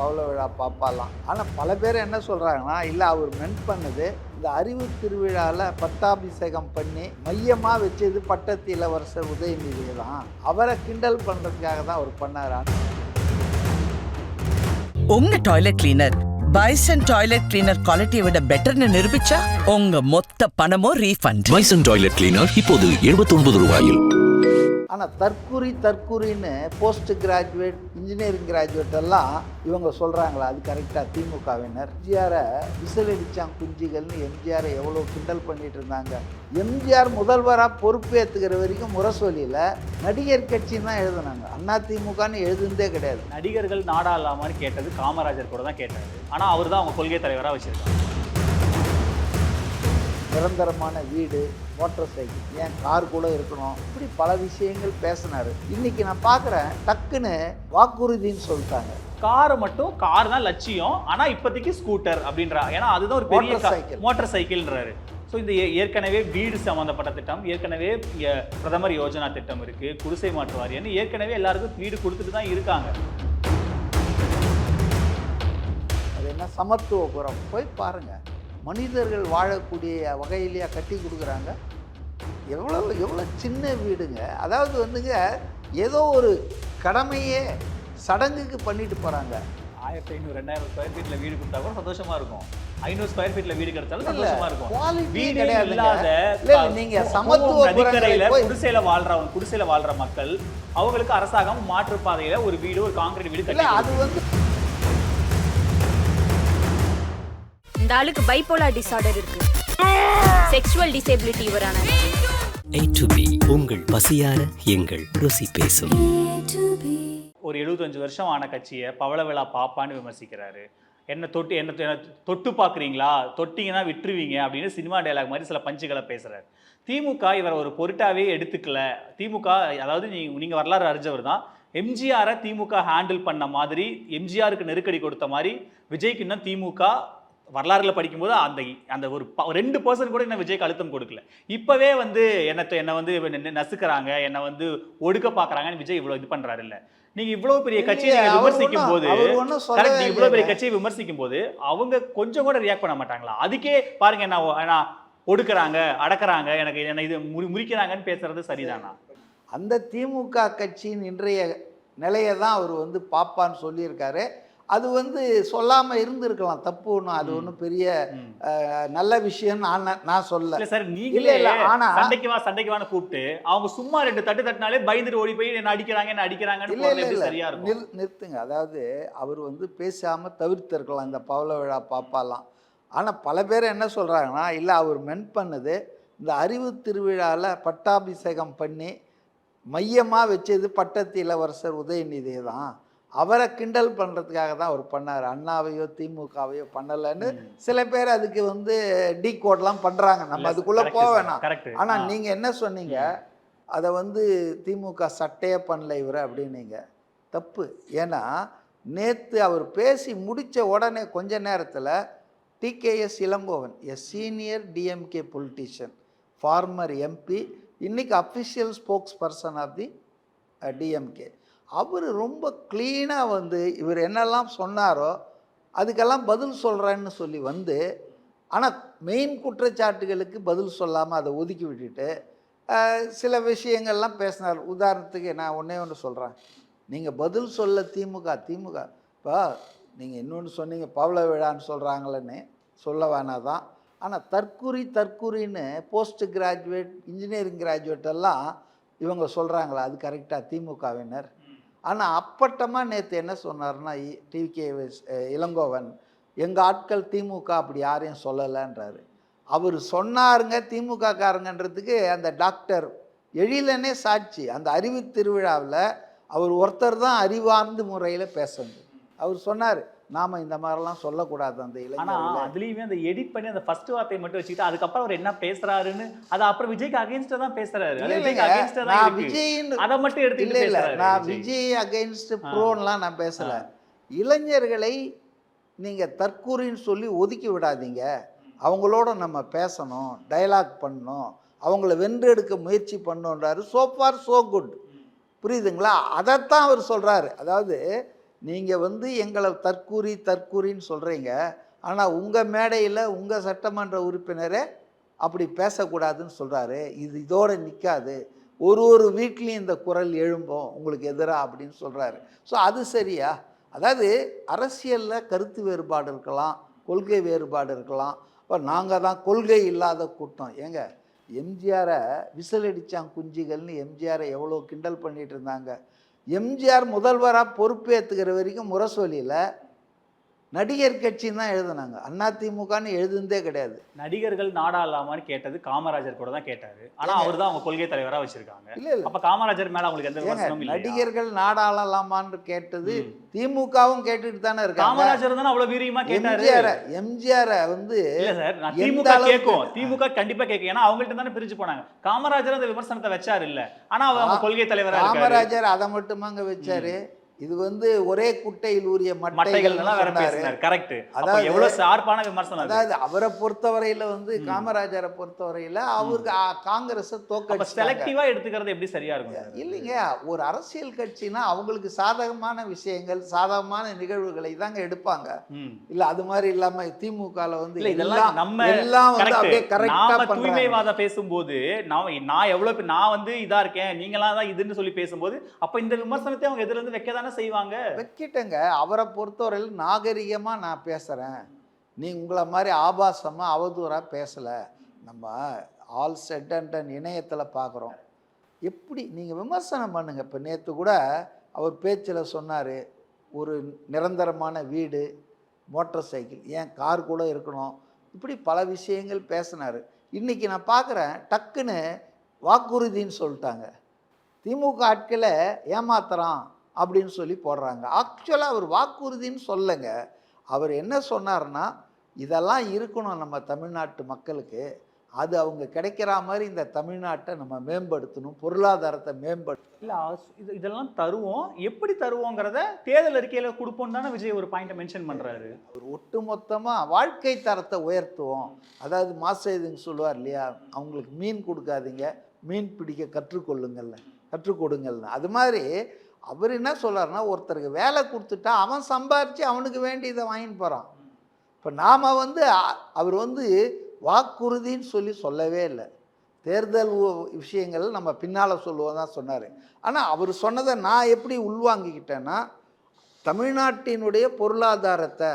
பவள விழா பாப்பாலாம் ஆனால் பல பேர் என்ன சொல்கிறாங்கன்னா இல்லை அவர் மென்ட் பண்ணது இந்த அறிவு திருவிழாவில் பட்டாபிஷேகம் பண்ணி மையமாக வச்சது பட்டத்து இளவரசர் உதயநிதி தான் அவரை கிண்டல் பண்ணுறதுக்காக தான் அவர் பண்ணாரா உங்க toilet cleaner bison toilet cleaner குவாலிட்டியை விட பெட்டர்னு நிரூபிச்சா உங்க மொத்த பணமும் ரீஃபண்ட் பைசன் டாய்லெட் கிளீனர் இப்போது 79 ரூபாயில். ஆனால் தற்குறி தற்குறின்னு போஸ்ட் கிராஜுவேட் இன்ஜினியரிங் கிராஜுவேட் எல்லாம் இவங்க சொல்கிறாங்களா அது கரெக்டாக திமுகவினர். எம்ஜிஆரை விசிலடிச்சான் குஞ்சிகள்னு எம்ஜிஆரை எவ்வளோ கிண்டல் பண்ணிட்டு இருந்தாங்க. எம்ஜிஆர் முதல்வராக பொறுப்பேற்றுக்கிற வரைக்கும் முரசொலியில் நடிகர் கட்சின்னு தான் எழுதுனாங்க. அண்ணா திமுகன்னு எழுதுனதே கிடையாது. நடிகர்கள் நாடா இல்லாமான்னு கேட்டது காமராஜர் கூட தான் கேட்டாரு. ஆனா அவர் தான் அவங்க கொள்கை தலைவரா வச்சிருக்காங்க நிரந்தரமான வீடு மோட்டார் சைக்கிள் ஏன் கார் கூட இருக்கணும்? இப்படி பல விஷயங்கள் பேசினாரு. இன்னைக்கு நான் பார்க்குறேன் டக்குன்னு வாக்குறுதின்னு சொல்லிட்டாங்க. காரை மட்டும் கார் தான் லட்சியம். ஆனா இப்போதைக்கு ஸ்கூட்டர் அப்படின்றா. ஏன்னா அதுதான் ஒரு பெரிய Motorcycle. மோட்டார் சைக்கிள்ன்றாரு ஸோ இந்த ஏற்கனவே வீடு சம்மந்தப்பட்ட திட்டம் ஏற்கனவே பிரதமர் யோஜனா திட்டம் இருக்கு குடிசை மாற்று வாரியம்னு ஏற்கனவே எல்லாருக்கும் வீடு கொடுத்துட்டு தான் இருக்காங்க. அது என்ன சமத்துவபுரம் போய் பாருங்க. மனிதர்கள் வாழக்கூடிய வகையிலேயே கட்டி கொடுக்குறாங்க. எவ்வளோ எவ்வளோ சின்ன வீடுங்க. அதாவது வந்துங்க ஏதோ ஒரு கடமையே சடங்குக்கு பண்ணிட்டு போகிறாங்க ஆயிரத்தி ஐநூறு ரெண்டாயிரம் ஸ்கொயர் ஃபீட்ல வீடு கொடுத்தா கூட சந்தோஷமா இருக்கும். ஐநூறு ஸ்கொயர் ஃபீட்ல வீடு கிடைச்சாலும் சந்தோஷமா இருக்கும். வீடே இல்ல, நீங்க சமத்துவபுரங்களை நதிக்கரையில குடிசையில வாழ்றவங்க குடிசையில வாழ்ற மக்கள் அவங்களுக்கு அரசாங்கம் மாற்றுப்பாதையில ஒரு வீடு ஒரு கான்கிரீட் வீடு கட்டி அது வந்து இந்த ஆளுக்கு பைப்போலார் டிசார்டர் இருக்கு. செக்ஷுவல் டிசேபிலிட்டி இவரான. A to B உங்கள் பசியார எங்கள் ருசி பேசும். ஒரு 75 வருஷம் ஆன கட்சியை பவள விழா பாப்பான்னு விமர்சிக்கிறாரு. என்ன தொட்டு என்ன தொட்டு பார்க்குறீங்களா? தொட்டிங்கன்னா விட்டுருவீங்க அப்படின்னு சினிமா டயலாக் மாதிரி சில பஞ்சுகளை பேசுறாரு. திமுக இவரை ஒரு பொருட்டாவே எடுத்துக்கல. திமுக அதாவது நீ நீங்க வரலாறு அறிஞ்சவர் தான். எம்ஜிஆரை திமுக ஹேண்டில் பண்ண மாதிரி எம்ஜிஆருக்கு நெருக்கடி கொடுத்த மாதிரி விஜய்க்கு இன்னும் திமுக வரலாறுல படிக்கும்போது அந்த அந்த ஒரு ரெண்டு பர்சன்ட் கூட என்ன விஜய்க்கு அழுத்தம் கொடுக்கல. இப்பவே வந்து என்ன என்னை வந்து நசுக்குறாங்க என்னை வந்து ஒடுக்க பார்க்கறாங்கன்னு விஜய் இவ்வளவு இது பண்றாரு இல்ல. நீங்க இவ்வளவு பெரிய கட்சியை இல்லையே, நீங்க அவர் விமர்சிக்கும் போது அவர் ஒண்ணும் சொல்லவே correct, நீங்க இவ்வளவு பெரிய. கட்சியை விமர்சிக்கும் போது அவங்க கொஞ்சம் கூட ரியாக்ட் பண்ண மாட்டாங்களா? அதுக்கே பாருங்க என்ன ஒடுக்குறாங்க அடக்குறாங்க எனக்கு என்ன இது முறி- முறிக்கிறாங்கன்னு பேசுறது சரிதானா? அந்த திமுக கட்சியின் இன்றைய நிலையை தான் அவர் வந்து பாப்பான்னு சொல்லியிருக்காரு. அது வந்து சொல்லாமல் இருந்திருக்கலாம். தப்பு ஒன்றும் அது ஒன்றும் பெரிய நல்ல விஷயம் நான் நான் சொல்ல சார் நீங்களே இல்ல, ஆனா- சண்டைக்கு வா சண்டைக்கு வான்னு கூப்பிட்டு அவங்க சும்மா ரெண்டு தட்டு தட்டினாலே பயந்துட்டு ஓடி போய் என்ன அடிக்கிறாங்க என்ன அடிக்கிறாங்கன்னு இல்லை இல்லை சரியா நிறு நிறுத்துங்க. அதாவது அவர் வந்து பேசாமல் தவிர்த்திருக்கலாம் இந்த பவள விழா பாப்பாலாம். ஆனால் பல பேர் என்ன சொல்கிறாங்கன்னா இல்லை அவர் மென் பண்ணது இந்த அறிவு திருவிழாவில் பட்டாபிஷேகம் பண்ணி மையமாக வச்சது பட்டத்து இளவரசர் உதயநிதி தான் அவரை கிண்டல் பண்ணுறதுக்காக தான் அவர் பண்ணார். அண்ணாவையோ திமுகவையோ பண்ணலைன்னு சில பேர் அதுக்கு வந்து டீ கோட்லாம் பண்ணுறாங்க நம்ம அதுக்குள்ளே போக வேணாம். கரெக்ட் ஆனால் நீங்கள் என்ன சொன்னீங்க? அதை வந்து திமுக சட்டையே பண்ணல இவர் அப்படின்னீங்க. தப்பு. ஏன்னா நேற்று அவர் பேசி முடித்த உடனே கொஞ்ச நேரத்தில் TKS Elangovan a senior DMK politician former MP இன்னைக்கு official spokesperson of the DMK அவர் ரொம்ப க்ளீனாக வந்து இவர் என்னெல்லாம் சொன்னாரோ அதுக்கெல்லாம் பதில் சொல்கிறேன்னு சொல்லி வந்து ஆனால் மெயின் குற்றச்சாட்டுகளுக்கு பதில் சொல்லாமல் அதை ஒதுக்கி விட்டுட்டு சில விஷயங்கள்லாம் பேசினார். உதாரணத்துக்கு நான் ஒன்றே ஒன்று சொல்கிறேன் நீங்கள் பதில் சொல்ல திமுக திமுக. இப்போ நீங்கள் இன்னொன்று சொன்னீங்க பவள விழான்னு சொல்கிறாங்களேன்னு சொல்ல வேணாதான் ஆனால் தற்குறி தற்குறின்னு போஸ்ட் கிராஜுவேட் இன்ஜினியரிங் கிராஜுவேட் எல்லாம் இவங்க சொல்கிறாங்களா அது கரெக்டாக திமுகவினர்? ஆனால் அப்பட்டமாக நேற்று என்ன சொன்னார்னா டிவிகே இளங்கோவன் எங்கள் ஆட்கள் திமுக அப்படி யாரையும் சொல்லலைன்றாரு. அவர் சொன்னாருங்க திமுக காரங்கன்றதுக்கு அந்த டாக்டர் எழிலனே சாட்சி. அந்த அறிவு திருவிழாவில் அவர் ஒருத்தர் தான் அறிவார்ந்த முறையில் பேசணும். அவர் சொன்னார் நாம் இந்த மாதிரிலாம் சொல்லக்கூடாது அந்த ஆனா இளைஞர்களை அதுலயுமே அந்த எடிட் பண்ணி அந்த ஃபர்ஸ்ட் வார்த்தையை மட்டும் வச்சுக்கிட்டு அதுக்கப்புறம் அவர் என்ன பேசுறாருன்னு அது அப்புறம் விஜய்க்கு அகைன்ஸ்டா தான் பேசுறாரு. இல்ல, நான். விஜயின் அதை மட்டும் இல்ல எடுத்துக்கிட்டு இல்ல பேசுறாரு நான் விஜய். அகைன்ஸ்ட் ப்ரோன்லாம் நான் பேசல. இளைஞர்களை நீங்க தற்கூரின்னு சொல்லி ஒதுக்கி விடாதீங்க. அவங்களோட நம்ம பேசணும் டயலாக் பண்ணணும். அவங்கள வென்றெடுக்க முயற்சி பண்ணோன்றாரு. So far so குட் புரியுதுங்களா? அதைத்தான் அவர் சொல்றாரு. அதாவது நீங்கள் வந்து எங்களை தற்கூரி தற்கூரின்னு சொல்கிறீங்க ஆனால் உங்கள் மேடையில் உங்கள் சட்டமன்ற உறுப்பினரே அப்படி பேசக்கூடாதுன்னு சொல்கிறாரு இது இதோடு நிற்காது ஒரு ஒரு வீட்லேயும் இந்த குரல் எழும்போம் உங்களுக்கு எதிராக அப்படின்னு சொல்கிறாரு ஸோ அது சரியா? அதாவது அரசியலில் கருத்து வேறுபாடு இருக்கலாம் கொள்கை வேறுபாடு இருக்கலாம். இப்போ நாங்கள் தான் கொள்கை இல்லாத கூட்டம். ஏங்க எம்ஜிஆரை விசிலடித்தான் குஞ்சுகள்னு எம்ஜிஆரை எவ்வளோ கிண்டல் பண்ணிகிட்டு இருந்தாங்க. எம்ஜிஆர் முதல்வராக பொறுப்பேற்றுக்கிற வரைக்கும் முரசொலியில் நடிகர் கட்சின்னு தான் எழுதுனாங்க. அதிமுகன்னு எழுதுனதே கிடையாது. நடிகர்கள் நாடாளாமான்னு கேட்டது காமராஜர் கூட தான் கேட்டாரு. ஆனா. அவர் தான் அவங்க கொள்கை தலைவரா வச்சிருக்காங்க. இல்லை இல்லை. அப்ப காமராஜர் மேல அவங்களுக்கு எந்த விமர்சனமும் இல்லையா? நடிகர்கள் நாடாளலாமான்னு கேட்டது. திமுகவும் கேட்டுட்டு தானே இருக்காங்க. காமராஜர் தானே அவ்வளவு வீரியமா கேட்டாரு? எம்ஜிஆரை வந்து இல்ல சார் நான் திமுக கேட்கும். திமுக கண்டிப்பா கேட்கும். ஏன்னா அவங்கள்ட்ட தானே பிரிஞ்சு போனாங்க. காமராஜர் அந்த விமர்சனத்தை வச்சாரு இல்ல. ஆனா அவர் அவங்க கொள்கை தலைவரா இருக்காரு. காமராஜர் அதை மட்டுமாங்க வச்சாரு. இது வந்து ஒரே குட்டையில் ஊறிய மட்டைகள் கரெக்ட் அதாவது- எவ்வளவு ஷார்ப்பான விமர்சனம் அது? அதாவது அவரை பொறுத்தவரையில வந்து. காமராஜரை பொறுத்தவரையில அவருக்கு காங்கிரஸை தோக்கடிச்சாங்க செலக்டிவா எடுத்துக்கிறது எப்படி சரியா இருக்கும்? இல்லைங்க ஒரு அரசியல் கட்சினா அவங்களுக்கு சாதகமான விஷயங்கள் சாதகமான நிகழ்வுகளை தாங்க எடுப்பாங்க. இல்ல அது மாதிரி இல்லாம திமுகல வந்து இதெல்லாம் நம்ம எல்லாம் வந்து அப்படியே கரெக்ட் தூய்மைவாதம் பேசும்போது நான் நான் எவ்வளவு நான் வந்து இதா இருக்கேன் நீங்களாம் தான் இதுன்னு சொல்லி பேசும்போது அப்ப இந்த விமர்சனத்தை அவங்க எதிர இருந்து வைக்க தானே செய்வாங்க? வைக்கிட்டேங்க. அவரை பொறுத்தவரையில் நாகரிகமாக நான் பேசுகிறேன் நீ உங்களை மாதிரி ஆபாசமாக அவதூறாக பேசலை. நம்ம ஆல் செட் அண்ட் இணையத்தில் பார்க்குறோம் எப்படி? நீங்கள் விமர்சனம் பண்ணுங்கள் இப்போ நேற்று கூட அவர் பேச்சில் சொன்னார் ஒரு நிரந்தரமான வீடு மோட்டார் சைக்கிள் ஏன் கார் கூட இருக்கணும்? இப்படி பல விஷயங்கள் பேசினார். இன்றைக்கி நான் பார்க்குறேன் டக்குன்னு வாக்குறுதின்னு சொல்லிட்டாங்க. திமுக ஆட்களை ஏமாத்துறான். அப்படின்னு சொல்லி போடுறாங்க. ஆக்சுவலாக அவர் வாக்குறுதின்னு சொல்லுங்க. அவர் என்ன சொன்னார்னா இதெல்லாம் இருக்கணும் நம்ம தமிழ்நாட்டு மக்களுக்கு. அது அவங்க கிடைக்கிற மாதிரி இந்த தமிழ்நாட்டை நம்ம மேம்படுத்தணும். பொருளாதாரத்தை மேம்படுத்தணும் இல்ல இது- இதெல்லாம் தருவோம். எப்படி தருவோங்கிறத தேர்தல் அறிக்கையில கொடுப்போம் தானே விஜய் ஒரு பாயிண்ட் மென்ஷன் பண்றாரு. ஒரு ஒட்டுமொத்தமாக வாழ்க்கை தரத்தை உயர்த்துவோம். அதாவது மாசேதுங்க சொல்லுவார் இல்லையா? அவங்களுக்கு மீன் கொடுக்காதீங்க. மீன் பிடிக்க கற்றுக்கொள்ளுங்கள்ல கற்றுக் கொடுங்கள்னு. அது மாதிரி அவர் என்ன சொல்கிறாருன்னா ஒருத்தருக்கு வேலை கொடுத்துட்டா அவன் சம்பாரித்து அவனுக்கு வேண்டியதை வாங்கிட்டு போகிறான் இப்போ நாம் வந்து அவர் வந்து வாக்குறுதின்னு சொல்லி சொல்லவே இல்லை. தேர்தல் விஷயங்கள் நம்ம பின்னால் சொல்லுவோம் தான் சொன்னார். ஆனால் அவர் சொன்னதை நான் எப்படி உள்வாங்கிக்கிட்டேன்னா தமிழ்நாட்டினுடைய பொருளாதாரத்தை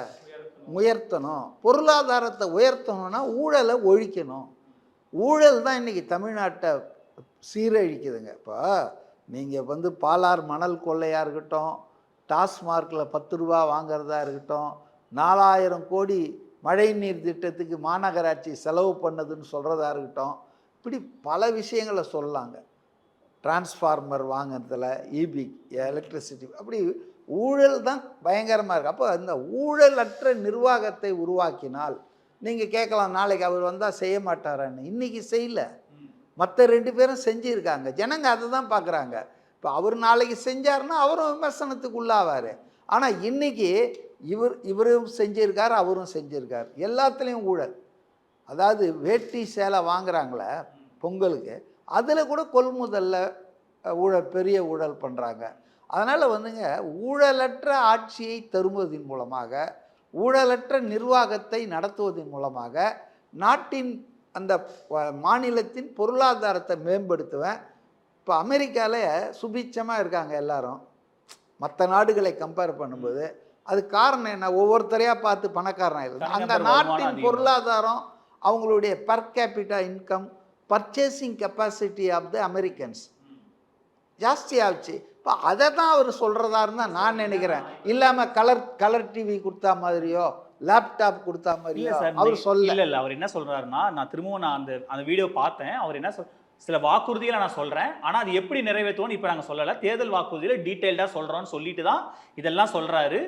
உயர்த்தணும். பொருளாதாரத்தை உயர்த்தணும்னா ஊழலை ஒழிக்கணும். ஊழல் தான் இன்றைக்கி தமிழ்நாட்டை சீரழிக்குதுங்க. இப்போ நீங்கள் வந்து பாலார் மணல் கொள்ளையாக இருக்கட்டும் டாஸ்மார்க்கில் பத்து ரூபா வாங்கிறதா இருக்கட்டும் நாலாயிரம் கோடி மழைநீர் திட்டத்துக்கு மாநகராட்சி செலவு பண்ணதுன்னு சொல்கிறதா இருக்கட்டும் இப்படி பல விஷயங்களை சொல்லலாங்க. டிரான்ஸ்ஃபார்மர் வாங்குறதுல இபி எலக்ட்ரிசிட்டி அப்படி ஊழல் தான் பயங்கரமாக இருக்குது அப்போ இந்த ஊழலற்ற நிர்வாகத்தை உருவாக்கினால் நீங்கள் கேட்கலாம் நாளைக்கு அவர் வந்தால் செய்ய மாட்டாரான்னு. இன்றைக்கி செய்யல. மற்ற ரெண்டு பேரும் செஞ்சுருக்காங்க. ஜனங்க அதை தான் பார்க்குறாங்க. இப்போ அவர் நாளைக்கு செஞ்சாருன்னா அவரும் விமர்சனத்துக்கு உள்ளாவார். ஆனால் இன்றைக்கி இவர் இவரும் செஞ்சிருக்கார் அவரும் செஞ்சிருக்கார். எல்லாத்துலேயும் ஊழல். அதாவது வேட்டி சேலை வாங்குறாங்களே பொங்கலுக்கு அதில் கூட கொள்முதலில் ஊழல் பெரிய ஊழல் பண்ணுறாங்க அதனால் வந்துங்க ஊழலற்ற ஆட்சியை தருவதன் மூலமாக ஊழலற்ற நிர்வாகத்தை நடத்துவதன் மூலமாக நாட்டின் அந்த மாநிலத்தின் பொருளாதாரத்தை மேம்படுத்துவேன். இப்போ அமெரிக்காவில் சுபிட்சமாக இருக்காங்க எல்லாரும். மற்ற நாடுகளை கம்பேர் பண்ணும்போது அது காரணம் என்ன? ஒவ்வொருத்தரையாக பார்த்து பணக்காரன் இல்லை அந்த நாட்டின். பொருளாதாரம் அவங்களுடைய per capita income purchasing capacity of the Americans ஜாஸ்தி ஆச்சு. இப்போ அதை தான் அவர் சொல்கிறதா இருந்தால் நான் நினைக்கிறேன். இல்லாமல் கலர் கலர் டிவி கொடுத்தா மாதிரியோ லேப்டாப் கொடுத்தா சார் அவர் சொல்ல இல்ல இல்ல அவர் என்ன சொல்றாருன்னா நான் திரும்பவும் நான் அந்த அந்த வீடியோ பார்த்தேன். அவர் என்ன சொல் சில வாக்குறுதிகளை நான் சொல்றேன். ஆனா அது எப்படி நிறைவேற்றுவோம்னு இப்போ நாங்க சொல்லல. தேர்தல் வாக்குறுதியில டீட்டெயில்டா சொல்றோம்னு சொல்லிட்டு தான் இதெல்லாம் சொல்றாரு.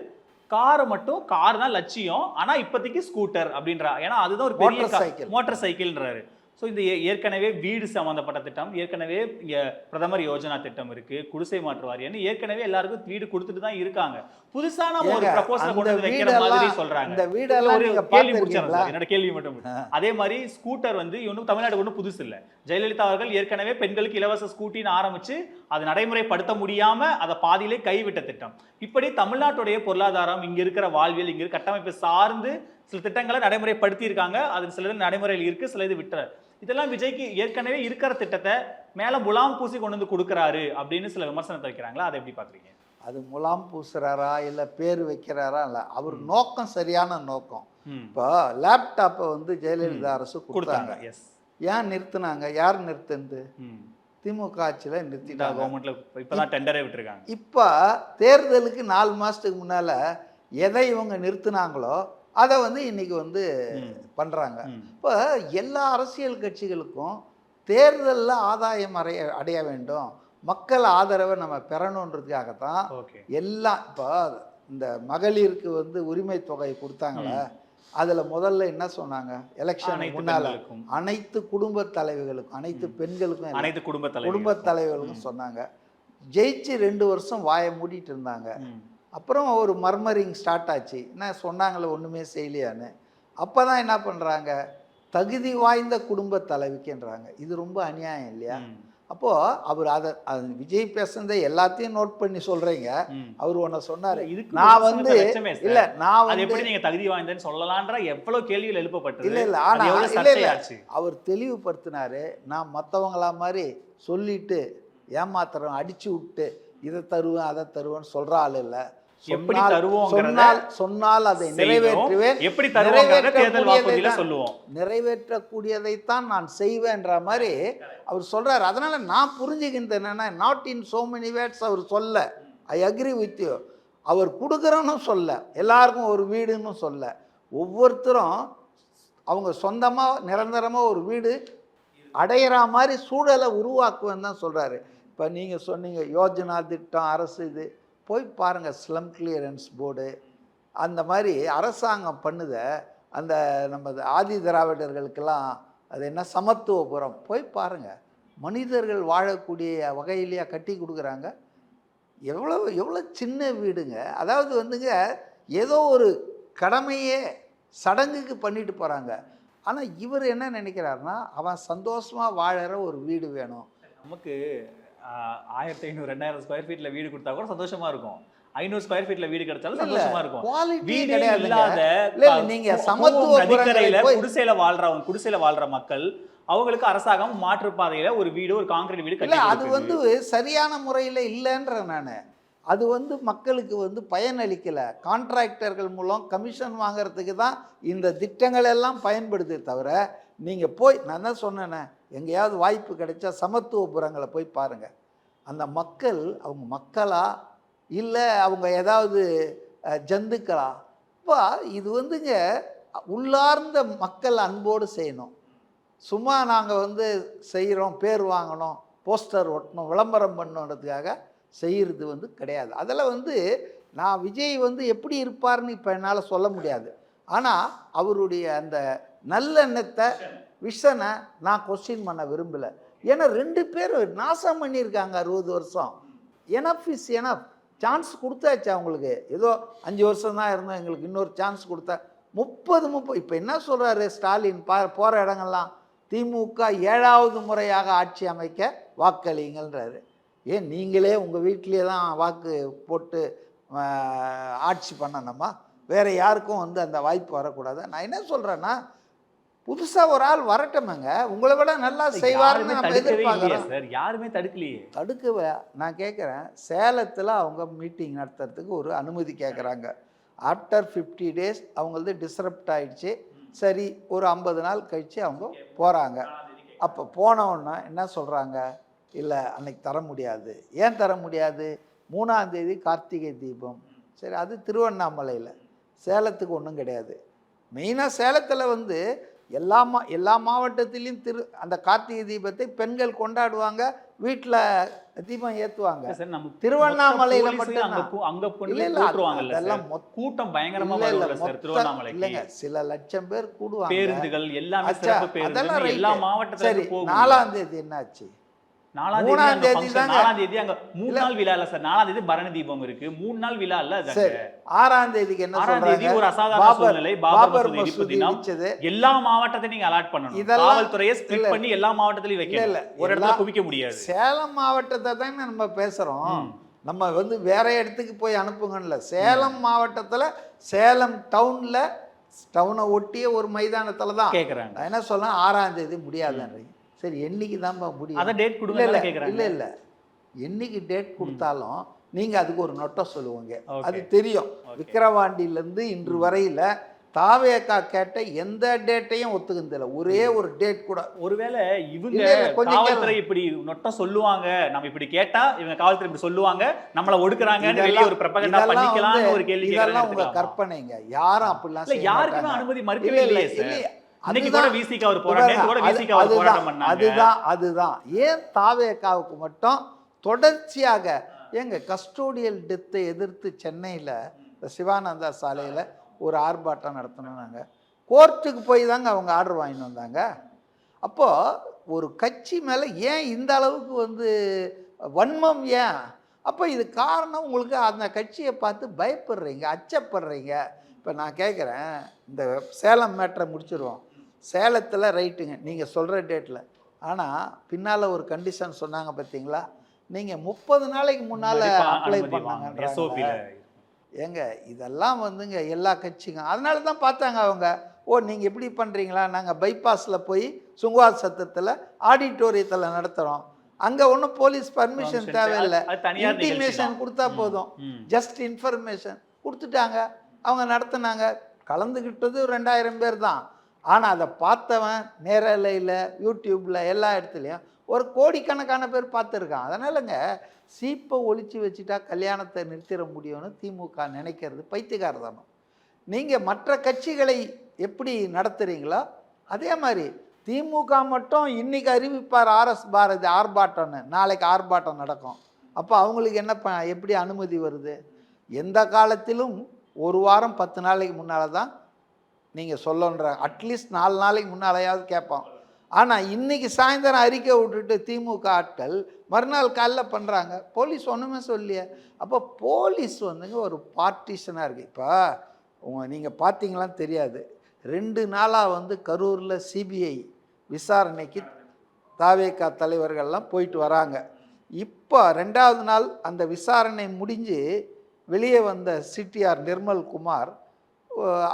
காரை மட்டும் கார் தான் லட்சியம். ஆனா இப்போதைக்கு ஸ்கூட்டர் அப்படின்றா. ஏன்னா அதுதான் ஒரு பெரிய. மோட்டார் சைக்கிள்ன்றாரு ஸோ இந்த ஏற்கனவே வீடு சம்மந்தப்பட்ட திட்டம் ஏற்கனவே இங்க பிரதமர் யோஜனா திட்டம் இருக்கு குடிசை மாற்று வாரியம்னு ஏற்கனவே எல்லாருக்கும் வீடு கொடுத்துட்டு தான் இருக்காங்க புதுசா நம்ம ஒரு ப்ரப்போசல் கொண்டு வந்து வைக்கிற மாதிரி சொல்றாங்க இந்த வீடெல்லாம் ஒரு கேள்வி? சார். என்னோட கேள்வி மட்டும். அதே மாதிரி ஸ்கூட்டர் வந்து இவனும் தமிழ்நாடு ஒன்றும் புதுசு இல்லை ஜெயலலிதா அவர்கள் ஏற்கனவே பெண்களுக்கு இலவச ஸ்கூட்டின்னு ஆரம்பிச்சு அதை நடைமுறைப்படுத்த முடியாம அதை பாதியிலே கைவிட்ட திட்டம் இப்படி தமிழ்நாட்டுடைய பொருளாதாரம் இங்க இருக்கிற வாழ்வியல் இங்க கட்டமைப்பு சார்ந்து சில திட்டங்களை நடைமுறைப்படுத்தி இருக்காங்க அது சில இது நடைமுறையில் இருக்கு சில இது விட்டுற இதெல்லாம் விஜய்க்கு ஏற்கனவே இருக்கிற திட்டத்தை மேல முலாம் பூசி கொண்டு வந்து கொடுக்குறாரு அப்படின்னு சில விமர்சனத்தை வைக்கிறாங்களா? அதை எப்படி பாக்குறீங்க அது முலாம் பூசுறாரா? இல்லை பேர் வைக்கிறாரா? இல்லை அவர் நோக்கம் சரியான நோக்கம். இப்போ லேப்டாப்பை வந்து ஜெயலலிதா அரசு கொடுத்தாங்க ஏன் நிறுத்துனாங்க? யார் நிறுத்துனது? திமுக ஆட்சியில் நிறுத்திட்டாங்க. கவர்மெண்ட்ல இப்பதான் டெண்டரே விட்டுருக்காங்க. இப்போ தேர்தலுக்கு நாலு மாதத்துக்கு முன்னால் எதை இவங்க நிறுத்துனாங்களோ அதை வந்து இன்னைக்கு வந்து. பண்ணுறாங்க. இப்போ எல்லா அரசியல் கட்சிகளுக்கும் தேர்தலில் ஆதாயம் அடைய அடைய வேண்டும். மக்கள் ஆதரவை நம்ம பெறணுன்றதுக்காகத்தான் ஓகே. எல்லாம் இப்போ இந்த மகளிருக்கு வந்து உரிமை தொகை கொடுத்தாங்களே அதில் முதல்ல என்ன சொன்னாங்க? எலெக்ஷன் முன்னால். அனைத்து குடும்ப தலைவிகளுக்கும் அனைத்து பெண்களுக்கும். அனைத்து குடும்ப குடும்ப தலைவர்களுக்கும் சொன்னாங்க. ஜெயிச்சு ரெண்டு வருஷம் வாயை மூடிட்டு இருந்தாங்க. அப்புறம் ஒரு மர்மரிங் ஸ்டார்ட் ஆச்சு. என்ன சொன்னாங்களே ஒன்றுமே செய்யலையான்னு. அப்போ தான் என்ன பண்ணுறாங்க தகுதி வாய்ந்த குடும்ப தலைவிக்குன்றாங்க. இது ரொம்ப அநியாயம் இல்லையா. அப்போது அவர் அதை விஜய் பேசுனதை எல்லாத்தையும் நோட் பண்ணி சொல்கிறீங்க. அவர் ஒன்று சொன்னார். இதுக்கு நான் வந்து. இல்லை நான் வந்து எப்படி நீங்க தகுதி வாய்ந்தேன்னு சொல்லலான்ற எவ்வளவு கேள்விகள் எழுப்பப்பட்டது. இல்லை இல்லை. ஆனால் இல்லை இல்லை. அவர் தெளிவுபடுத்தினாரு. நான் மற்றவங்களா மாதிரி சொல்லிட்டு ஏமாத்துறவன் அடிச்சு விட்டு இதை தருவேன் அதை தருவேன்னு சொல்ற ஆள் இல்லை. எப்படி தருவோங்கிறத சொன்னால் சொன்னால் அதை. நிறைவேற்றுவேன். எப்படி தேர்தல் சொல்லுவோம். நிறைவேற்றக்கூடியதைத்தான் நான் செய்வேன்ற மாதிரி அவர் சொல்றாரு. அதனால நான் புரிஞ்சுக்கின்றது என்னன்னா not in so many words அவர் சொல்ல. ஐ அக்ரி வித் யூ அவர் கொடுக்குறோன்னு சொல்ல. எல்லாருக்கும் ஒரு வீடுன்னு சொல்ல. ஒவ்வொருத்தரும் அவங்க சொந்தமாக நிரந்தரமாக ஒரு வீடு அடையிற மாதிரி சூழலை உருவாக்குவேன்னு தான் சொல்கிறாரு இப்போ நீங்கள் சொன்னீங்க யோஜனா திட்டம் அரசு இது. போய் பாருங்கள் ஸ்லம் கிளியரன்ஸ் போர்டு அந்த மாதிரி அரசாங்கம் பண்ணுத அந்த நம்ம ஆதி திராவிடர்களுக்கெல்லாம் அது என்ன சமத்துவபுரம் போய் பாருங்கள் மனிதர்கள் வாழக்கூடிய வகையிலேயே கட்டி கொடுக்குறாங்க. எவ்வளோ எவ்வளோ சின்ன வீடுங்க. அதாவது வந்துங்க ஏதோ ஒரு கடமையே சடங்குக்கு பண்ணிட்டு போகிறாங்க ஆனால் இவர் என்ன நினைக்கிறாருன்னா அவன் சந்தோஷமாக வாழற ஒரு வீடு வேணும். நமக்கு ஆயிரத்தி ஐநூறு ரெண்டாயிரம் ஸ்கொயர் ஃபீட்ல வீடு கொடுத்தா கூட சந்தோஷமா இருக்கும். ஐநூறு ஸ்கொயர் ஃபீட்ல வீடு கிடைச்சாலும் சந்தோஷமா இருக்கும். வீடே இல்லாத இல்ல, இல்ல, நீங்க சமத்துவ நதிக்கரையில குடிசையில வாழ்றவங்க குடிசையில வாழ்ற மக்கள் அவங்களுக்கு அரசாங்கம் மாற்றுப்பாதையில ஒரு வீடு ஒரு கான்கிரீட் வீடு கட்டி அது வந்து சரியான முறையில் இல்லைன்ற நான். அது வந்து மக்களுக்கு வந்து பயனளிக்கலை கான்ட்ராக்டர்கள் மூலம் கமிஷன் வாங்குறதுக்கு தான் இந்த திட்டங்கள் எல்லாம் பயன்படுதே தவிர நீங்கள் போய் நான் தான் சொன்னேனே எங்கேயாவது வாய்ப்பு கிடைச்சா சமத்துவபுரங்களை போய் பாருங்கள் அந்த மக்கள் அவங்க மக்களா? இல்லை அவங்க ஏதாவது ஜந்துக்களா? இப்போ இது வந்துங்க உள்ளார்ந்த மக்கள் அன்போடு செய்யணும். சும்மா நாங்கள் வந்து செய்கிறோம் பேர் வாங்கணும் போஸ்டர் ஒட்டணும் விளம்பரம் பண்ணணுன்றதுக்காக செய்கிறது வந்து கிடையாது. அதில் வந்து நான் விஜய் வந்து எப்படி இருப்பார்னு இப்போ என்னால் சொல்ல முடியாது. ஆனால் அவருடைய அந்த நல்லெண்ணத்தை விஷனை நான் கொஸ்டின் பண்ண விரும்பலை. ஏன்னா ரெண்டு பேர் நாசம் பண்ணியிருக்காங்க அறுபது வருஷம். எனஃப் இஸ் எனஃப் சான்ஸ் கொடுத்தாச்சு அவங்களுக்கு? ஏதோ அஞ்சு வருஷம் தான் இருந்தோம் எங்களுக்கு இன்னொரு சான்ஸ் கொடுத்தா. முப்பது முப்பது இப்போ என்ன சொல்கிறாரு ஸ்டாலின்? பா போகிற இடங்கள்லாம் திமுக ஏழாவது முறையாக ஆட்சி அமைக்க வாக்களிங்கள்ன்றாரு. ஏன் நீங்களே உங்கள் வீட்டிலே தான் வாக்கு போட்டு ஆட்சி பண்ணணுமா? வேறு யாருக்கும் வந்து அந்த வாய்ப்பு வரக்கூடாது. நான் என்ன சொல்கிறேன்னா புதுசாக ஒரு ஆள் வரட்டுமேங்க. உங்களை விட நல்லா செய்வாருன்னு நம்ம எதிர்பார்க்குறோம். சார். யாருமே தடுக்கலையே. தடுக்கவே நான் கேட்குறேன் சேலத்தில் அவங்க மீட்டிங் நடத்துறதுக்கு ஒரு அனுமதி கேட்குறாங்க ஆஃப்டர் ஃபிஃப்டி டேஸ் அவங்களது டிஸ்டர்ப்ட் ஆயிடுச்சு. சரி ஒரு ஐம்பது நாள் கழித்து அவங்க போகிறாங்க அப்போ போனவுடனே என்ன சொல்கிறாங்க இல்லை அன்னைக்கு தர முடியாது. ஏன் தர முடியாது? மூணாம் தேதி கார்த்திகை தீபம். சரி அது திருவண்ணாமலையில். சேலத்துக்கு ஒன்றும் கிடையாது. மெயினாக சேலத்தில் வந்து எல்லா மா எல்லா மாவட்டத்திலையும் திரு அந்த கார்த்திகை தீபத்தை பெண்கள் கொண்டாடுவாங்க வீட்டில் தீபம் ஏற்றுவாங்க திருவண்ணாமலையில போலீஸையும் அங்க அதெல்லாம் கூட்டம் பயங்கரமா இல்ல, திருவண்ணாமலைக்கு. இல்லைங்க சில லட்சம் பேர் கூடுவாங்க. பேருந்துகள் எல்லாமே அதெல்லாம் எல்லா right. மாவட்டத்துல சரி நாலாம் தேதி என்னாச்சு? நாலாம் தேதி. நாலாம் தேதி அங்க மூணு. நாள் விழா இல்ல சார். நாலாம் தேதி பரணி தீபம் இருக்கு. மூணு நாள் விழா இல்ல. ஆறாம் தேதிக்கு என்ன ஆறாம் தேதி ஒரு அசாதாரண சூழ்நிலை. பாபர் மசூதி தினம். எல்லா மாவட்டத்தையும் நீங்க அலாட் பண்ணணும். இதெல்லாம் காவல்துறையை ஸ்பிளிட். பண்ணி எல்லா மாவட்டத்திலயும் இல்ல, இல்ல. ஒரு இடத்துல குவிக்க முடியாது. சேலம் மாவட்டத்தை தானே நம்ம பேசுறோம். நம்ம வந்து வேற இடத்துக்கு போய் அனுப்புங்கன்னு சேலம் மாவட்டத்துல சேலம் டவுன்ல டவுனை ஒட்டிய ஒரு மைதானத்துல தான். கேக்குறாங்க. நான் என்ன சொல்ல ஆறாம் தேதி முடியாதுன்றீங்க. சரி என்னைக்கு தான்ப்பா முடியும்? அத டேட் கொடுங்க இல்ல இல்ல இல்ல என்னைக்கு டேட் கொடுத்தாலும் நீங்க அதுக்கு ஒரு நொட்டை சொல்லுவாங்க. அது தெரியும். Okay. விக்கிரவாண்டியில இருந்து இன்று வரையில தாவேக்கா கேட்ட எந்த டேட்டையும் ஒத்துக்குந்தில்ல ஒரே ஒரு டேட் கூட. ஒருவேளை இவங்க கொஞ்சம் காவல்துறை இப்படி நொட்டம் சொல்லுவாங்க நம்ம இப்படி கேட்டா இவங்க காவல்துறை இப்படி சொல்லுவாங்க நம்மள ஒடுக்குறாங்கன்னு ஒரு பிரபகண்டா வந்து- ஒரு கேள்வி இதெல்லாம் உங்க கற்பனைங்க. யாரும் அப்படிலாம் யாருக்குமே. அனுமதி மறுக்கவே இல்ல, அதுதான் அதுதான், அதுதான் ஏன் தாவேக்காவுக்கு மட்டும் தொடர்ச்சியாக ஏங்க கஸ்டோடியல் டெத்தை எதிர்த்து சென்னையில் சிவானந்தா சாலையில் ஒரு ஆர்ப்பாட்டம் நடத்தணும் நாங்கள் கோர்ட்டுக்கு போய் தாங்க அவங்க ஆர்டர் வாங்கிட்டு வந்தாங்க. அப்போது ஒரு கட்சி மேலே ஏன் இந்த அளவுக்கு வந்து வன்மம் ஏன்? அப்போ இது காரணம் உங்களுக்கு அந்த கட்சியை பார்த்து பயப்படுறீங்க அச்சப்படுறீங்க. இப்போ நான் கேட்குறேன் இந்த சேலம் மேட்ரை முடிச்சிருவோம். சேலத்தில் ரைட்டுங்க நீங்கள் சொல்கிற டேட்டில் ஆனால் பின்னால் ஒரு கண்டிஷன் சொன்னாங்க பார்த்தீங்களா நீங்கள் முப்பது நாளைக்கு முன்னால் அப்ளை ல. ஏங்க இதெல்லாம் வந்துங்க எல்லா கட்சிங்க அதனால தான் பார்த்தாங்க அவங்க. ஓ நீங்கள் இப்படி பண்ணுறீங்களா நாங்கள் பைபாஸில் போய் சுங்குவார் சத்தத்தில் ஆடிட்டோரியத்தில் நடத்துகிறோம் அங்கே ஒன்றும் போலீஸ் பர்மிஷன் தேவையில்லை. இன்டிமேஷன். கொடுத்தா போதும். ஜஸ்ட் இன்ஃபர்மேஷன் கொடுத்துட்டாங்க. அவங்க நடத்துனாங்க. கலந்துக்கிட்டது ரெண்டாயிரம் பேர் தான். ஆனால் அதை பார்த்தவன் நேரலையில் யூடியூப்பில் எல்லா இடத்துலையும் ஒரு கோடிக்கணக்கான பேர் பார்த்துருக்கான். அதனாலங்க சீப்பை ஒழிச்சு வச்சுட்டா கல்யாணத்தை நிறுத்திட முடியும்னு திமுக நினைக்கிறது பைத்தியகாரதானம் நீங்கள் மற்ற கட்சிகளை எப்படி நடத்துகிறீங்களோ அதே மாதிரி திமுக மட்டும் இன்றைக்கி அறிவிப்பார் ஆர்எஸ் பாரதி ஆர்ப்பாட்டம்னு நாளைக்கு ஆர்ப்பாட்டம் நடக்கும். அப்போ அவங்களுக்கு என்ன ப எப்படி அனுமதி வருது? எந்த காலத்திலும் ஒரு வாரம் பத்து நாளைக்கு முன்னால் தான் நீங்கள் சொல்லன்ற அட்லீஸ்ட் நாலு நாளைக்கு முன்னாலேயாவது கேட்போம். ஆனால் இன்றைக்கி சாயந்தரம் அறிக்கை விட்டுட்டு திமுக ஆட்கள் மறுநாள் காலைல பண்ணுறாங்க போலீஸ் ஒன்றுமே சொல்லியே அப்போ போலீஸ் வந்துங்க ஒரு பார்ட்டிஷனாக இருக்குது இப்போ உங்கள் நீங்கள் பார்த்தீங்களான்னு தெரியாது. ரெண்டு நாளாக வந்து கரூரில் சிபிஐ விசாரணைக்கு தாவேக்கா தலைவர்கள்லாம் போயிட்டு வராங்க. இப்போ ரெண்டாவது நாள் அந்த விசாரணை முடிஞ்சு வெளியே வந்த சிடிஆர் நிர்மல் குமார்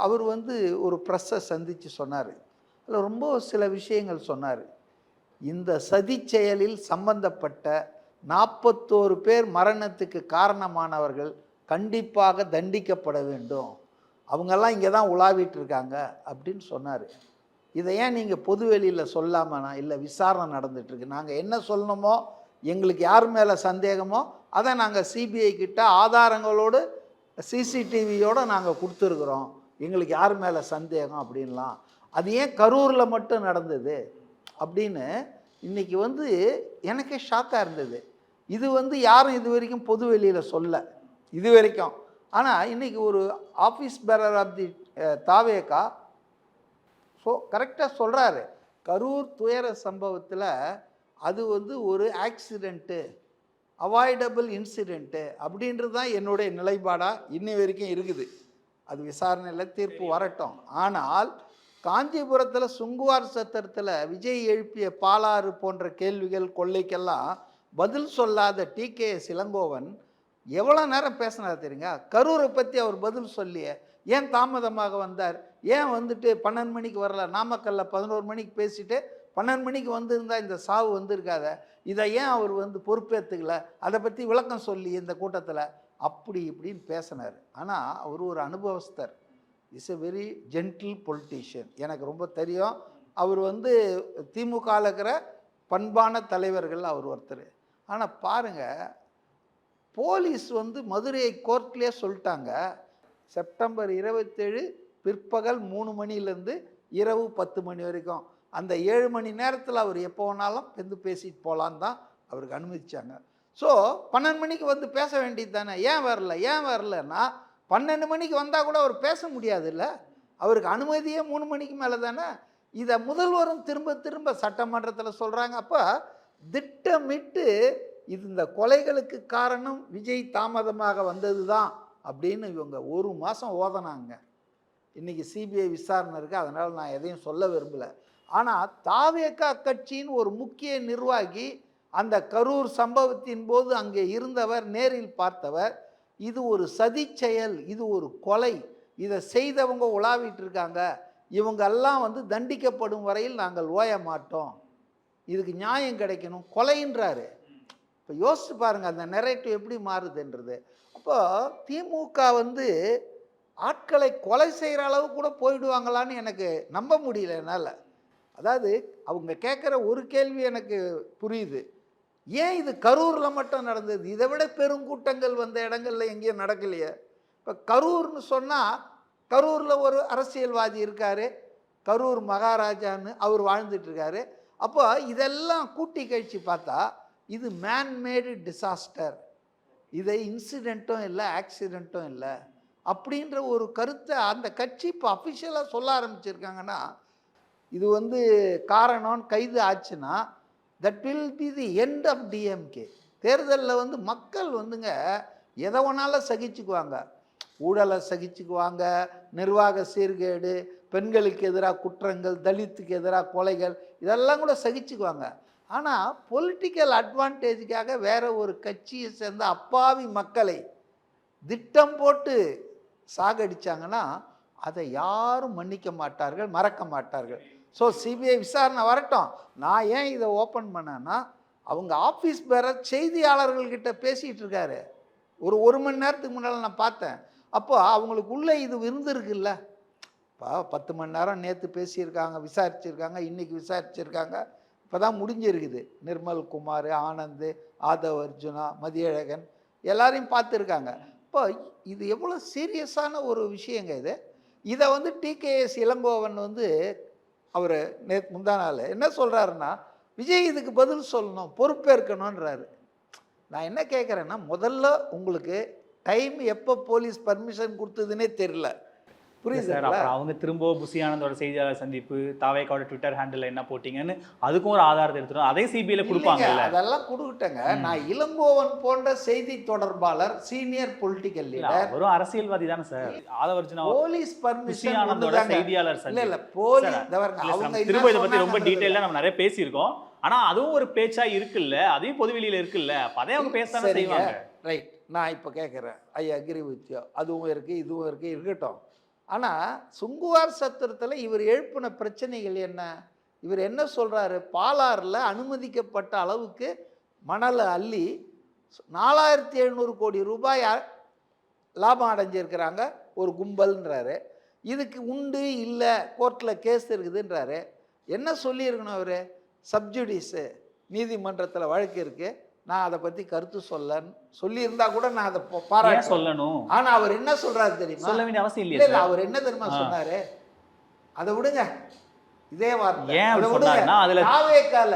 அவர் வந்து ஒரு ப்ரெஸ்ஸை சந்தித்து சொன்னார். அதில் ரொம்ப சில விஷயங்கள் சொன்னார். இந்த சதி செயலில் சம்பந்தப்பட்ட நாற்பத்தோரு பேர் மரணத்துக்கு காரணமானவர்கள் கண்டிப்பாக தண்டிக்கப்பட வேண்டும். அவங்கெல்லாம் இங்கே தான் உலாவிட்டு இருக்காங்க அப்படின்னு சொன்னார். இதை ஏன் நீங்கள் பொதுவெளியில் சொல்லாமண்ணா இல்லை விசாரணை நடந்துகிட்ருக்கு நாங்கள் என்ன சொல்லணுமோ எங்களுக்கு யார் மேலே சந்தேகமோ அதை நாங்கள் சிபிஐ கிட்ட ஆதாரங்களோடு சிசிடிவியோடு நாங்கள் கொடுத்துருக்குறோம். எங்களுக்கு யார் மேலே சந்தேகம் அப்படின்லாம். அது ஏன் கரூரில் மட்டும் நடந்தது? அப்படின்னு இன்னைக்கு வந்து எனக்கே ஷாக்காக இருந்தது. இது வந்து யாரும் இது வரைக்கும் பொது வெளியில் சொல்ல. இது வரைக்கும். ஆனால் இன்றைக்கி ஒரு ஆஃபீஸ் பேரர் ஆஃப் தி தாவேக்கா ஸோ கரெக்டாக சொல்கிறாரு கரூர் துயர சம்பவத்தில் அது வந்து ஒரு ஆக்சிடெண்ட்டு அவாய்டபிள் இன்சிடெண்ட்டு அப்படின்றது தான் என்னுடைய நிலைப்பாடாக இன்னி வரைக்கும் இருக்குது. அது விசாரணையில் தீர்ப்பு வரட்டும். ஆனால் காஞ்சிபுரத்தில் சுங்குவார் சத்திரத்தில் விஜய் எழுப்பிய பாலாறு போன்ற கேள்விகள் கொள்ளைக்கெல்லாம் பதில் சொல்லாத டி. கே. இளங்கோவன் எவ்வளோ நேரம் பேசினார் தெரியுங்க கரூரை பற்றி அவர் பதில் சொல்லிய. ஏன் தாமதமாக வந்தார்? ஏன் வந்துட்டு பன்னெண்டு மணிக்கு வரல? நாமக்கல்ல பதினோரு மணிக்கு பேசிட்டு பன்னெண்டு மணிக்கு வந்திருந்தால் இந்த சாவு வந்திருக்காத. இதை ஏன் அவர் வந்து பொறுப்பேற்றுக்கல அதை பற்றி விளக்கம் சொல்லி இந்த கூட்டத்தில் அப்படி இப்படின்னு பேசினார். ஆனால் அவர் ஒரு அனுபவஸ்தர். Is a very gentle politician எனக்கு ரொம்ப தெரியும். அவர் வந்து திமுகவில் இருக்கிற பண்பான தலைவர்கள் அவர் ஒருத்தர். ஆனால் பாருங்கள் போலீஸ் வந்து மதுரை கோர்ட்லேயே சொல்லிட்டாங்க. செப்டம்பர் இருபத்தேழு பிற்பகல் மூணு மணிலேருந்து இரவு பத்து மணி வரைக்கும். அந்த ஏழு மணி நேரத்தில் அவர் எப்போ வேணாலும் வந்து பேசிட்டு போகலான்னு தான் அவருக்கு அனுமதித்தாங்க ஸோ பன்னெண்டு மணிக்கு வந்து பேச வேண்டியது தானே? ஏன் வரல? ஏன் வரலன்னா பன்னெண்டு மணிக்கு வந்தால் கூட அவர் பேச முடியாதுல்ல? அவருக்கு அனுமதியே மூணு மணிக்கு மேலே தானே? இதை முதல்வரும் திரும்ப திரும்ப சட்டமன்றத்தில் சொல்கிறாங்க அப்போ திட்டமிட்டு இது இந்த கொலைகளுக்கு காரணம் விஜய் தாமதமாக வந்தது தான் அப்படின்னு இவங்க ஒரு மாதம் ஓதனாங்க. இன்றைக்கி சிபிஐ விசாரணை இருக்குது அதனால் நான் எதையும் சொல்ல விரும்பலை. ஆனால் தாவேக்கா கட்சியின் ஒரு முக்கிய நிர்வாகி அந்த கரூர் சம்பவத்தின் போது அங்கே இருந்தவர் நேரில் பார்த்தவர் இது ஒரு சதி செயல் இது ஒரு கொலை இதை செய்தவங்க உலாவிட்டு இருக்காங்க. இவங்கெல்லாம் வந்து தண்டிக்கப்படும் வரையில் நாங்கள் ஓய மாட்டோம். இதுக்கு நியாயம் கிடைக்கணும் கொலைன்றாரு. இப்போ யோசிச்சு பாருங்கள் அந்த நெரேட்டிவ் எப்படி மாறுதுன்றது. அப்போ திமுக வந்து ஆட்களை கொலை செய்கிற அளவு கூட போயிடுவாங்களான்னு எனக்கு நம்ப முடியல என்னால். அதாவது அவங்க கேட்குற ஒரு கேள்வி எனக்கு புரியுது. ஏன் இது கரூரில் மட்டும் நடந்தது? இதை விட பெருங்கூட்டங்கள் வந்த இடங்கள்ல எங்கேயும் நடக்கலையே. இப்போ கரூர்னு சொன்னால் கரூரில் ஒரு அரசியல்வாதி இருக்கார். கரூர் மகாராஜான்னு அவர் வாழ்ந்துட்டுருக்காரு அப்போ இதெல்லாம் கூட்டி கழித்து பார்த்தா இது மேன்மேடு டிசாஸ்டர் இதை இன்சிடெண்ட்டும் இல்லை ஆக்சிடெண்ட்டும் இல்லை. அப்படின்ற ஒரு கருத்தை அந்த கட்சி இப்போ அஃபிஷியலாக சொல்ல ஆரம்பிச்சிருக்காங்கன்னா இது வந்து காரணம் கைது ஆச்சுன்னா that will be the end of DMK தேர்தலில் வந்து மக்கள் வந்துங்க எதை வேணாலும் சகிச்சுக்குவாங்க. ஊழலை சகிச்சுக்குவாங்க நிர்வாக சீர்கேடு பெண்களுக்கு எதிராக குற்றங்கள் தலித்துக்கு எதிராக கொலைகள் இதெல்லாம் கூட சகிச்சுக்குவாங்க. ஆனால் பொலிட்டிக்கல் அட்வான்டேஜுக்காக வேற ஒரு கட்சியை சேர்ந்த அப்பாவி மக்களை திட்டம் போட்டு சாகடிச்சாங்கன்னா அதை யாரும் மன்னிக்க மாட்டார்கள் மறக்க மாட்டார்கள். ஸோ சிபிஐ விசாரணை வரட்டும். நான் ஏன் இதை ஓப்பன் பண்ணேன்னா அவங்க ஆஃபீஸ் பேரர் செய்தியாளர்கள்கிட்ட பேசிகிட்டு இருக்காரு. ஒரு ஒரு மணி நேரத்துக்கு முன்னால் நான் பார்த்தேன். அப்போ அவங்களுக்கு உள்ளே இது இருந்திருக்குல்ல. இப்போ பத்து மணி நேரம் நேற்று பேசியிருக்காங்க விசாரிச்சிருக்காங்க இன்றைக்கி விசாரிச்சிருக்காங்க. இப்போ தான் முடிஞ்சிருக்குது. நிர்மல் குமார் ஆனந்த் ஆதவ் அர்ஜுனா மதியழகன் எல்லாரையும் பார்த்துருக்காங்க. இப்போ இது எவ்வளோ சீரியஸான ஒரு விஷயங்க இது. இதை வந்து டிகேஎஸ் இளங்கோவன் வந்து அவர் நே முந்தா நாள் என்ன சொல்கிறாருன்னா விஜய் இதுக்கு பதில் சொல்லணும் பொறுப்பேற்கணுன்றாரு நான் என்ன கேட்குறேன்னா முதல்ல உங்களுக்கு டைம் எப்போ போலீஸ் பர்மிஷன் கொடுத்ததுன்னே தெரில சார் புரியுதுங்களா அப்புறம் அவங்க திரும்ப புசி ஆனந்தோட செய்தியாளர் சந்திப்பு தாவேக்காவோட ட்விட்டர் ஹேண்டில் என்ன போட்டீங்கன்னு அதுக்கும் ஒரு ஆதாரத்தை எடுத்துரும் அதே சிபிஐல கொடுப்பாங்கல்ல? அதெல்லாம் கொடுக்கிட்டேங்க. நான் இளங்கோவன் போன்ற செய்தி தொடர்பாளர் சீனியர் பொலிட்டிக்கல் இல்ல, லீடர் அவரும் அரசியல்வாதி தானே சார். ஆதவர்ஜுனா போலீஸ் புசி பர்மிஷன் ஆனந்தோட செய்தியாளர் இல்ல இல்ல போலீஸ் சார், இல்ல சார், நம்ம என்ன திரும்ப இதை பத்தி ரொம்ப டீட்டெயிலா நம்ம நிறைய பேசியிருக்கோம். ஆனா அதுவும் ஒரு பேச்சா இருக்குல்ல? அதையும் பொதுவெளியில இருக்குல்ல? அதே அவங்க சரிங்க. செய்வாங்க. ரைட் நான் இப்போ கேட்குறேன் ஐ அக்ரி வித் யூ அதுவும் இருக்குது இதுவும் இருக்குது இருக்கட்டும். ஆனால் சுங்குவார் சத்திரத்தில் இவர் எழுப்பின பிரச்சனைகள் என்ன? இவர் என்ன சொல்கிறாரு பாலாறில் அனுமதிக்கப்பட்ட அளவுக்கு மணலை அள்ளி நாலாயிரத்தி எழுநூறு கோடி ரூபாய் லாபம் அடைஞ்சிருக்கிறாங்க. ஒரு கும்பல்ன்றாரு. இதுக்கு உண்டு இல்லை கோர்ட்டில் கேஸ் இருக்குதுன்றாரு. என்ன சொல்லியிருக்கணும் அவர்? சப்ஜுடிஸு நீதிமன்றத்தில் வழக்கு இருக்குது நான் அதை பற்றி கருத்து சொல்லன்னு சொல்லியிருந்தா கூட நான் அதை பாராட்டு சொல்லணும்? ஆனா அவர் என்ன சொல்றாரு தெரியுமா? சொல்ல வேண்டிய அவசியம் இல்ல இல்ல அவர் என்ன தெரியுமா. சொன்னாரு? அதை விடுங்க. இதே வார்த்தை. அதை விடுங்க. தாவேக்கால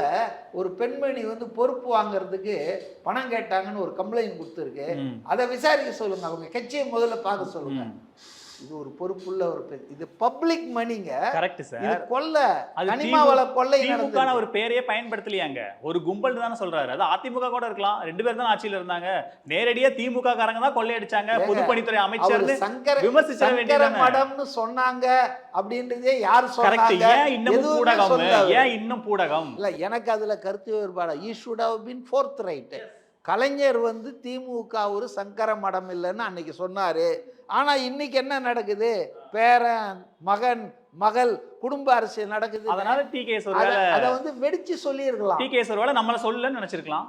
ஒரு பெண்மணி வந்து பொறுப்பு வாங்குறதுக்கு பணம் கேட்டாங்கன்னு ஒரு கம்ப்ளைண்ட் கொடுத்துருக்கு. அதை விசாரிக்க சொல்லுங்க. அவங்க கட்சியை முதல்ல பார்க்க சொல்லுங்க. இது ஒரு பொறுப்புள்ள ஒரு இது பப்ளிக் மணிங்க கரெக்ட் இது சார் கொள்ளை அது கனிமா வள கொள்ளை திமுக நடந்தது ஒரு பேரையே பயன்படுத்தலையாங்க. ஒரு கும்பல் தானே சொல்றாரு. அது அதிமுக கூட இருக்கலாம். ரெண்டு பேர் தான் ஆட்சியில இருந்தாங்க. நேரடியா திமுக காரங்க தான் கொள்ளையடிச்சாங்க. பொதுப்பணித்துறை அவர் அமைச்சர்னு சங்கர வேண்டியதுதானே? மடம்னு சொன்னாங்க அப்படின்றதே யார் சொன்னாங்க? ஏன் எதுவுமே பூடகம். ஏன் இன்னும் பூடகம் இல்லை எனக்கு அதில் கருத்து வேறுபாடு. He should have been forthright Kalaignar வந்து திமுக ஒரு சங்கர மடம் இல்லைன்னு அன்னைக்கு சொன்னார். ஆனால் இன்னைக்கு என்ன நடக்குது? பேரன் மகன் மகள் குடும்ப அரசியல் நடக்குது. அதனால டி கே அதை வந்து வெடிச்சு சொல்லியிருக்கலாம் டி கே ஒருவேளை நம்மள சொல்லலன்னு நினைச்சிருக்கலாம்.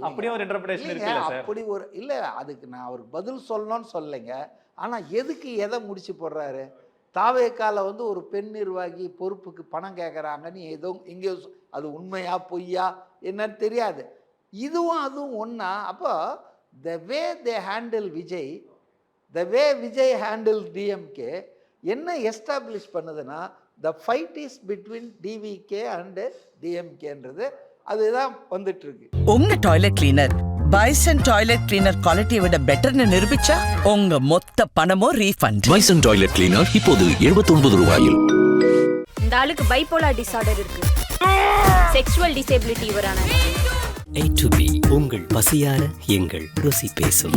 அப்படியே ஒரு இன்டர்பிரேஷன் சார் அப்படி ஒரு இல்லை அதுக்கு நான் அவருக்கு பதில் சொல்லணும்னு சொல்லலைங்க. ஆனால் எதுக்கு எதை முடிச்சு போடுறாரு? தாவேக்கால வந்து ஒரு பெண் நிர்வாகி பொறுப்புக்கு பணம் கேட்குறாங்கன்னு ஏதோ எங்கேயோ சொ- அது உண்மையா பொய்யா என்னன்னு தெரியாது. இதுவும் அதுவும் ஒன்றா அப்போ the way they handle Vijay the way Vijay handle DMK என்ன எஸ்டாப்ளிஷ் பண்ணுதுன்னா the fight is between TVK and டிஎம்கேன்றது அதுதான் வந்துட்டு இருக்கு உங்க toilet cleaner bison toilet cleaner குவாலிட்டியை விட பெட்டர்னு நிரூபிச்சா உங்க மொத்த பணமும் ரீஃபண்ட் பைசன் டாய்லெட் கிளீனர் இப்போது 79 ரூபாயில். இந்த ஆளுக்கு பைப்போலார் டிசார்டர் இருக்கு. செக்ஷுவல் டிசேபிலிட்டி இவரான. ஏ டு பி உங்கள் பசியார எங்கள் ருசி பேசும்.